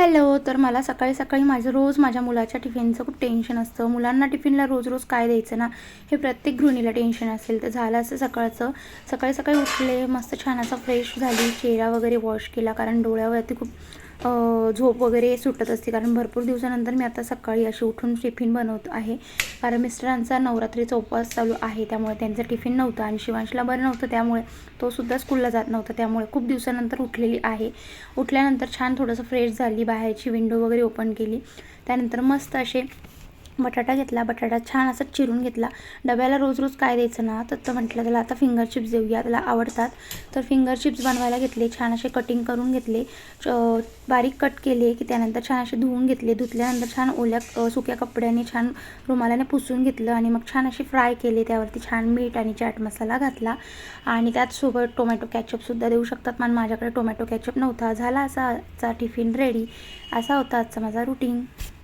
Hello तर मला सकाळी सकाळी माझं रोज माझ्या मुलाच्या टिफिनचं खूप टेन्शन असतं. मुलांना टिफिनला रोज रोज काय द्यायचं ना हे प्रत्येक गृहिणीला टेन्शन असेल. तर झालं असं सकाळचं. सकाळी सकाळी उठले मस्त छान असं फ्रेश झाली. चेहरा वगैरे वॉश केला कारण डोळ्यावरती खूप झोप वगैरे सुटत असते. कारण भरपूर दिवसानंतर मी आता सकाळी अशी उठून टिफिन बनवत आहे. मिस्टरांचा नवरात्रीचा उपवास चालू आहे. त्यामुळे त्यांचं टिफिन नव्हतं आणि शिवांशला बरं नव्हतं. त्यामुळे तो सुद्धा स्कूलला जात नव्हता. त्यामुळे खूप दिवसानंतर उठलेली आहे. उठल्यानंतर छान थोडंसं फ्रेश झाली. बाहेरची विंडो वगैरे ओपन केली. त्यानंतर मस्त असे बटाटा घेतला बटाटा छान असं चिरून घेतला. डब्याला रोज रोज काय द्यायचं ना? तर तर म्हटलं त्याला आता फिंगर चिप्स देऊया त्याला आवडतात. तर फिंगर चिप्स बनवायला घेतले छान असे कटिंग करून घेतले. च- बारीक कट केले की त्यानंतर छान असे धुवून घेतले. धुतल्यानंतर छान ओल्या सुक्या कपड्याने छान रुमालाने पुसून घेतलं आणि मग छान असे फ्राय केले. त्यावरती छान मीठ आणि चाट मसाला घातला. आणि त्याचसोबत टोमॅटो कॅचअपसुद्धा देऊ शकतात. पण माझ्याकडे टोमॅटो कॅचअप नव्हता. झाला असा आजचा टिफिन रेडी असा होता आजचा माझा रुटीन